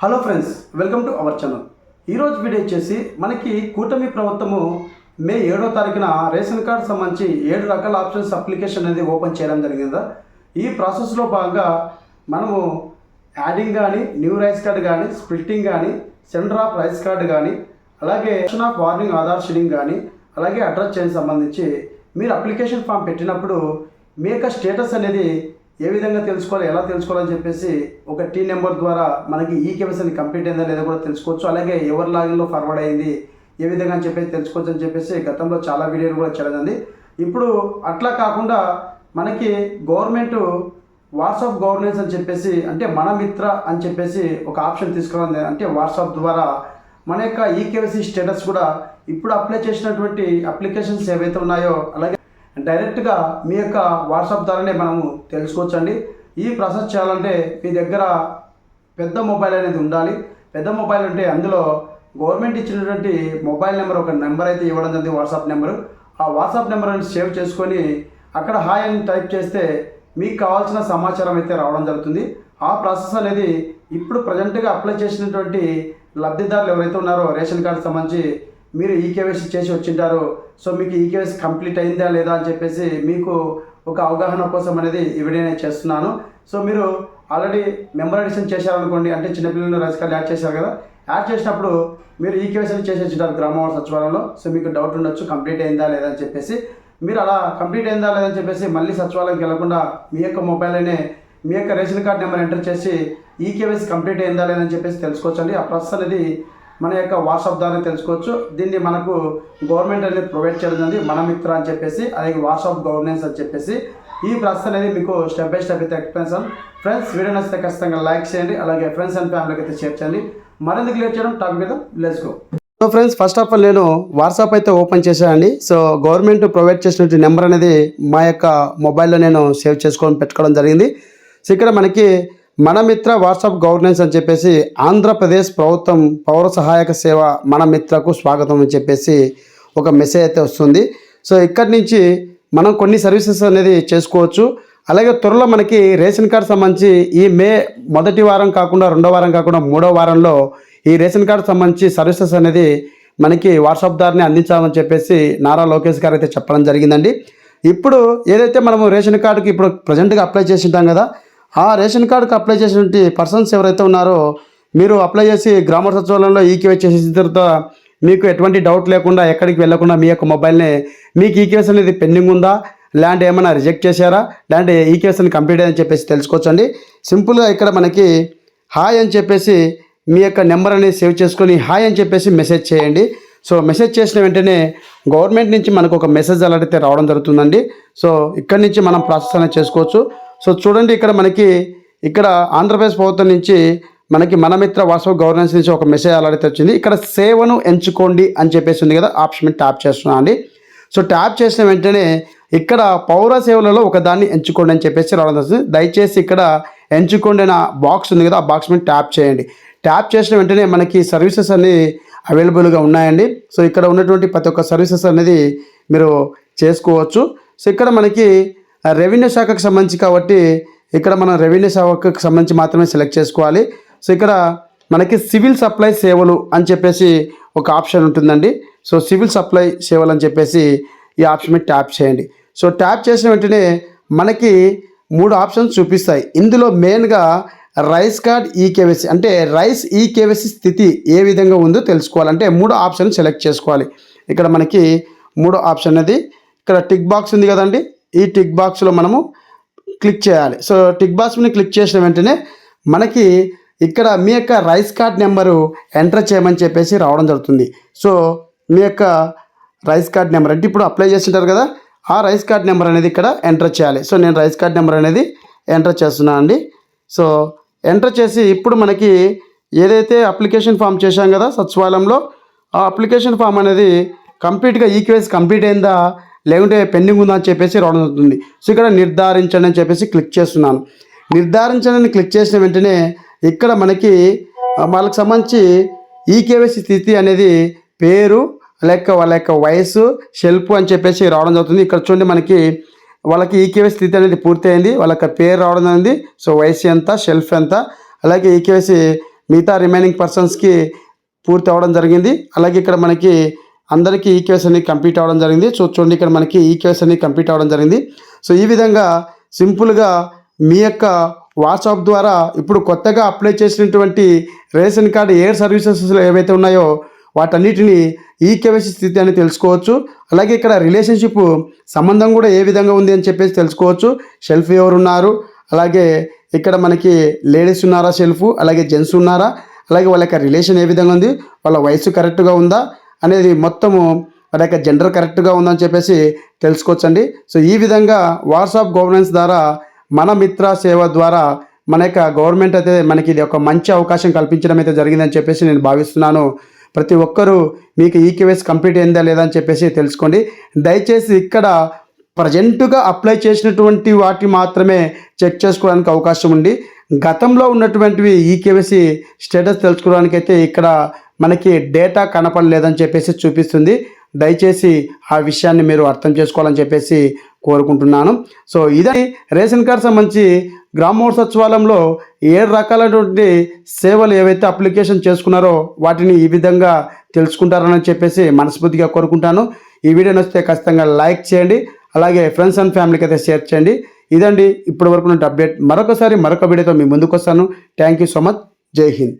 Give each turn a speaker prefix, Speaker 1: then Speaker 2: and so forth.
Speaker 1: Hello friends welcome to our channel. ఈరోజు video వచ్చేసి మనకి కూటమి ప్రభుత్వము మే ఏడో తారీఖున రేషన్ కార్డు సంబంధించి ఏడు రకాల ఆప్షన్స్ అప్లికేషన్ అనేది ఓపెన్ చేయడం జరిగిందా? ఈ ప్రాసెస్లో భాగంగా మనము యాడింగ్ కానీ న్యూ రైస్ కార్డు కానీ స్ప్లిట్టింగ్ కానీ సెంటర్ ఆఫ్ రైస్ కార్డు కానీ అలాగే option of warning Aadhaar seeding కానీ అలాగే అడ్రస్ చేంజ్ సంబంధించి మీరు అప్లికేషన్ ఫామ్ పెట్టినప్పుడు మీ యొక్క స్టేటస్ అనేది ఏ విధంగా తెలుసుకోవాలి ఎలా తెలుసుకోవాలని చెప్పేసి ఒక టీ నెంబర్ ద్వారా మనకి ఈ కేవైసీ కంప్లీట్ అయిందా లేదా కూడా తెలుసుకోవచ్చు. అలాగే ఎవరి లాగిన్లో ఫార్వర్డ్ అయింది ఏ విధంగా అని చెప్పేసి తెలుసుకోవచ్చు అని చెప్పేసి గతంలో చాలా వీడియోలు కూడా చేయడం ఇప్పుడు అట్లా కాకుండా మనకి గవర్నమెంట్ వాట్సాప్ గవర్నెన్స్ అని చెప్పేసి అంటే మన మిత్ర అని చెప్పేసి ఒక ఆప్షన్ తీసుకురావాలి. అంటే వాట్సాప్ ద్వారా మన యొక్క ఈకేవైసీ స్టేటస్ కూడా ఇప్పుడు అప్లై చేసినటువంటి అప్లికేషన్స్ ఏవైతే ఉన్నాయో అలాగే డైరెక్ట్గా మీ యొక్క వాట్సాప్ ద్వారానే మనము తెలుసుకోవచ్చండి. ఈ ప్రాసెస్ చేయాలంటే మీ దగ్గర పెద్ద మొబైల్ అనేది ఉండాలి. పెద్ద మొబైల్ అంటే అందులో గవర్నమెంట్ ఇచ్చినటువంటి మొబైల్ నెంబర్ ఒక నెంబర్ అయితే ఇవ్వడం జరిగింది వాట్సాప్ నెంబరు. ఆ వాట్సాప్ నెంబర్ అని సేవ్ చేసుకొని అక్కడ హాయ్ అని టైప్ చేస్తే మీకు కావాల్సిన సమాచారం అయితే రావడం జరుగుతుంది. ఆ ప్రాసెస్ అనేది ఇప్పుడు ప్రజెంట్గా అప్లై చేసినటువంటి లబ్ధిదారులు ఎవరైతే ఉన్నారో రేషన్ కార్డు సంబంధించి మీరు ఈకేవైసీ చేసి వచ్చింటారు సో మీకు ఈకేవైసీ కంప్లీట్ అయిందా లేదా అని చెప్పేసి మీకు ఒక అవగాహన కోసం అనేది ఈ వీడియో నేను చేస్తున్నాను. సో మీరు ఆల్రెడీ మెంబర్ అడిషన్ చేశారనుకోండి అంటే చిన్నపిల్లలు రైస్ యాడ్ చేశారు కదా యాడ్ చేసినప్పుడు మీరు ఈకేవైసీ చేసి వచ్చింటారు గ్రామ సచివాలయంలో. సో మీకు డౌట్ ఉండొచ్చు కంప్లీట్ అయిందా లేదా అని చెప్పేసి. మీరు అలా కంప్లీట్ అయిందా లేదని చెప్పేసి మళ్ళీ సచివాలయంకి వెళ్ళకుండా మీ యొక్క మొబైల్లోనే మీ యొక్క రేషన్ కార్డ్ నెంబర్ ఎంటర్ చేసి ఈకేవైసీ కంప్లీట్ అయిందా లేదని చెప్పేసి తెలుసుకోవచ్చండి. ఆ ప్రాసెస్ అనేది మన యొక్క వాట్సాప్ ద్వారా తెలుసుకోవచ్చు. దీన్ని మనకు గవర్నమెంట్ అనేది ప్రొవైడ్ చేయడం జరిగింది. మన మిత్ర అని చెప్పేసి అలాగే వాట్సాప్ గవర్నెన్స్ అని చెప్పేసి. ఈ ప్రాసెస్ అనేది మీకు స్టెప్ బై స్టెప్ అయితే ఎక్స్ప్లెయిన్ ఫ్రెండ్స్ వీడియో నచ్చితే ఖచ్చితంగా లైక్ చేయండి. అలాగే ఫ్రెండ్స్ అండ్ ఫ్యామిలీకి అయితే షేర్ చేయండి. మరింత క్లియర్ చేయడం? టాపిక్ మీద let's go so friends first of all నేను వాట్సాప్ అయితే ఓపెన్ చేశానండి. సో గవర్నమెంట్ ప్రొవైడ్ చేసినటువంటి నెంబర్ అనేది మా యొక్క మొబైల్లో నేను సేవ్ చేసుకొని పెట్టుకోవడం జరిగింది. సో ఇక్కడ మనకి మన మిత్ర వాట్సాప్ గవర్నెన్స్ అని చెప్పేసి ఆంధ్రప్రదేశ్ ప్రభుత్వం పౌర సహాయక సేవ మన మిత్రకు స్వాగతం అని చెప్పేసి ఒక మెసేజ్ అయితే వస్తుంది. సో ఇక్కడి నుంచి మనం కొన్ని సర్వీసెస్ అనేది చేసుకోవచ్చు. అలాగే త్వరలో మనకి రేషన్ కార్డు సంబంధించి ఈ మే మొదటి వారం కాకుండా రెండో వారం కాకుండా మూడో వారంలో ఈ రేషన్ కార్డు సంబంధించి సర్వీసెస్ అనేది మనకి వాట్సాప్ ద్వారానే అందించామని చెప్పేసి నారా లోకేష్ గారు అయితే చెప్పడం జరిగిందండి. ఇప్పుడు ఏదైతే మనము రేషన్ కార్డుకి ఇప్పుడు ప్రజెంట్గా అప్లై చేసి ఉంటాం కదా ఆ రేషన్ కార్డుకి అప్లై చేసినటువంటి పర్సన్స్ ఎవరైతే ఉన్నారో మీరు అప్లై చేసి గ్రామ సచివాలయంలో ఈకేవై చేసిన తర్వాత మీకు ఎటువంటి డౌట్ లేకుండా ఎక్కడికి వెళ్ళకుండా మీ యొక్క మొబైల్ని మీకు ఈకేఎస్ అనేది పెండింగ్ ఉందా? ల్యాండ్ ఏమైనా రిజెక్ట్ చేశారా? ల్యాండ్ ఈకేఎస్ కంప్లీట్ అని చెప్పేసి తెలుసుకోవచ్చండి. సింపుల్గా ఇక్కడ మనకి హాయ్ అని చెప్పేసి మీ యొక్క నెంబర్ అనేది సేవ్ చేసుకొని హాయ్ అని చెప్పేసి మెసేజ్ చేయండి. సో మెసేజ్ చేసిన వెంటనే గవర్నమెంట్ నుంచి మనకు ఒక మెసేజ్ అలాంటి రావడం జరుగుతుందండి. సో ఇక్కడి నుంచి మనం ప్రాసెస్ అనేది చేసుకోవచ్చు. సో చూడండి ఇక్కడ మనకి ఇక్కడ ఆంధ్రప్రదేశ్ ప్రభుత్వం నుంచి మనకి మనమిత్ర వాట్సాప్ గవర్నెన్స్ నుంచి ఒక మెసేజ్ అలాంటి వచ్చింది. ఇక్కడ సేవను ఎంచుకోండి అని చెప్పేసి ఉంది కదా ఆప్షన్ ట్యాప్ చేస్తున్నాను అండి. సో ట్యాప్ చేసిన వెంటనే ఇక్కడ పౌర సేవలలో ఒకదాన్ని ఎంచుకోండి అని చెప్పేసి రావడం వస్తుంది దయచేసి ఇక్కడ ఎంచుకోండి అనే బాక్స్ ఉంది కదా ఆ బాక్స్ మీద ట్యాప్ చేయండి. ట్యాప్ చేసిన వెంటనే మనకి సర్వీసెస్ అన్ని అవైలబుల్గా ఉన్నాయండి. సో ఇక్కడ ఉన్నటువంటి ప్రతి ఒక్క సర్వీసెస్ అనేది మీరు చేసుకోవచ్చు. సో ఇక్కడ మనకి రెవెన్యూ శాఖకు సంబంధించి కాబట్టి ఇక్కడ మనం రెవెన్యూ శాఖకు సంబంధించి మాత్రమే సెలెక్ట్ చేసుకోవాలి. సో ఇక్కడ మనకి సివిల్ సప్లై సేవలు అని చెప్పేసి ఒక ఆప్షన్ ఉంటుందండి. సో సివిల్ సప్లై సేవలు అని చెప్పేసి ఈ ఆప్షన్ మీద ట్యాప్ చేయండి. సో ట్యాప్ చేసిన వెంటనే మనకి మూడు ఆప్షన్స్ చూపిస్తాయి. ఇందులో మెయిన్గా రైస్ కార్డ్ ఈకేవైసీ అంటే రైస్ ఈకేవైసీ స్థితి ఏ విధంగా ఉందో తెలుసుకోవాలంటే మూడు ఆప్షన్ సెలెక్ట్ చేసుకోవాలి. ఇక్కడ మనకి మూడో ఆప్షన్ అనేది ఇక్కడ టిక్ బాక్స్ ఉంది కదండి. ఈ టిక్ బాక్స్లో మనము క్లిక్ చేయాలి. సో టిక్ బాక్స్ని క్లిక్ చేసిన వెంటనే మనకి ఇక్కడ మీ యొక్క రైస్ కార్డ్ నెంబరు ఎంటర్ చేయమని చెప్పేసి రావడం జరుగుతుంది. సో మీ యొక్క రైస్ కార్డ్ నెంబర్ అంటే ఇప్పుడు అప్లై చేసింటారు కదా ఆ రైస్ కార్డ్ నెంబర్ అనేది ఇక్కడ ఎంటర్ చేయాలి. సో నేను రైస్ కార్డ్ నెంబర్ అనేది ఎంటర్ చేస్తున్నాను అండి. సో ఎంటర్ చేసి ఇప్పుడు మనకి ఏదైతే అప్లికేషన్ ఫామ్ చేశాం కదా సచివాలయంలో ఆ అప్లికేషన్ ఫామ్ అనేది కంప్లీట్గా ఈక్వేస్ కంప్లీట్ అయిందా లేకుంటే పెండింగ్ ఉందని చెప్పేసి రావడం జరుగుతుంది. సో ఇక్కడ నిర్ధారించండి అని చెప్పేసి క్లిక్ చేస్తున్నాను. నిర్ధారించండి క్లిక్ చేసిన వెంటనే ఇక్కడ మనకి వాళ్ళకి సంబంధించి ఈకేవైసీ స్థితి అనేది పేరు లేక వాళ్ళ యొక్క వయసు షెల్ఫ్ అని చెప్పేసి రావడం జరుగుతుంది. ఇక్కడ చూడండి మనకి వాళ్ళకి ఈకేవైసీ స్థితి అనేది పూర్తయింది. వాళ్ళ యొక్క పేరు రావడం అనేది సో వయసు ఎంత షెల్ఫ్ ఎంత అలాగే ఈకేవైసీ మిగతా రిమైనింగ్ పర్సన్స్కి పూర్తి అవ్వడం జరిగింది. అలాగే ఇక్కడ మనకి అందరికీ ఈకేఎస్ అనేది కంప్లీట్ అవ్వడం జరిగింది. సో చూడండి ఇక్కడ మనకి ఈక్వెస్ అనేది కంప్లీట్ అవ్వడం జరిగింది. సో ఈ విధంగా సింపుల్గా మీ యొక్క వాట్సాప్ ద్వారా ఇప్పుడు కొత్తగా అప్లై చేసినటువంటి రేషన్ కార్డు ఎయిర్ సర్వీసెస్ ఏవైతే ఉన్నాయో వాటన్నిటిని ఈ కేవైసీ స్థితి అని తెలుసుకోవచ్చు. అలాగే ఇక్కడ రిలేషన్షిప్ సంబంధం కూడా ఏ విధంగా ఉంది అని చెప్పేసి తెలుసుకోవచ్చు. షెల్ఫ్ ఎవరు ఉన్నారు అలాగే ఇక్కడ మనకి లేడీస్ ఉన్నారా షెల్ఫ్? అలాగే జెంట్స్ ఉన్నారా? అలాగే వాళ్ళ యొక్క రిలేషన్ ఏ విధంగా ఉంది? వాళ్ళ వయసు కరెక్ట్గా ఉందా? అనేది మొత్తము వాళ్ళ యొక్క జెండర్ కరెక్ట్గా ఉందని చెప్పేసి తెలుసుకోవచ్చండి. సో ఈ విధంగా వాట్సాప్ గవర్నెన్స్ ద్వారా మన మిత్ర సేవ ద్వారా మన యొక్క గవర్నమెంట్ అయితే మనకి ఇది ఒక మంచి అవకాశం కల్పించడం అయితే జరిగిందని చెప్పేసి నేను భావిస్తున్నాను. ప్రతి ఒక్కరూ మీకు ఈ కంప్లీట్ అయిందా లేదా అని చెప్పేసి తెలుసుకోండి. దయచేసి ఇక్కడ ప్రజెంటుగా అప్లై చేసినటువంటి వాటి మాత్రమే చెక్ చేసుకోవడానికి అవకాశం ఉంది. గతంలో ఉన్నటువంటివి ఈ కేవైసీ స్టేటస్ తెలుసుకోవడానికి అయితే ఇక్కడ మనకి డేటా కనపడలేదని చెప్పేసి చూపిస్తుంది. దయచేసి ఆ విషయాన్ని మీరు అర్థం చేసుకోవాలని చెప్పేసి కోరుకుంటున్నాను. సో ఇదే రేషన్ కార్డ్ సంబంధించి గ్రామోత్సవ సచివాలయంలో ఏడు రకాలైనటువంటి సేవలు ఏవైతే అప్లికేషన్ చేసుకున్నారో వాటిని ఈ విధంగా తెలుసుకుంటారని చెప్పేసి మనస్ఫూర్తిగా కోరుకుంటాను. ఈ వీడియో నచ్చితే ఖచ్చితంగా లైక్ చేయండి. అలాగే ఫ్రెండ్స్ అండ్ ఫ్యామిలీకి అయితే షేర్ చేయండి. ఇదండి ఇప్పటి వరకు అప్డేట్. మరొకసారి మరొక వీడియోతో మీ ముందుకు వస్తాను. Thank you so much. జై హింద్.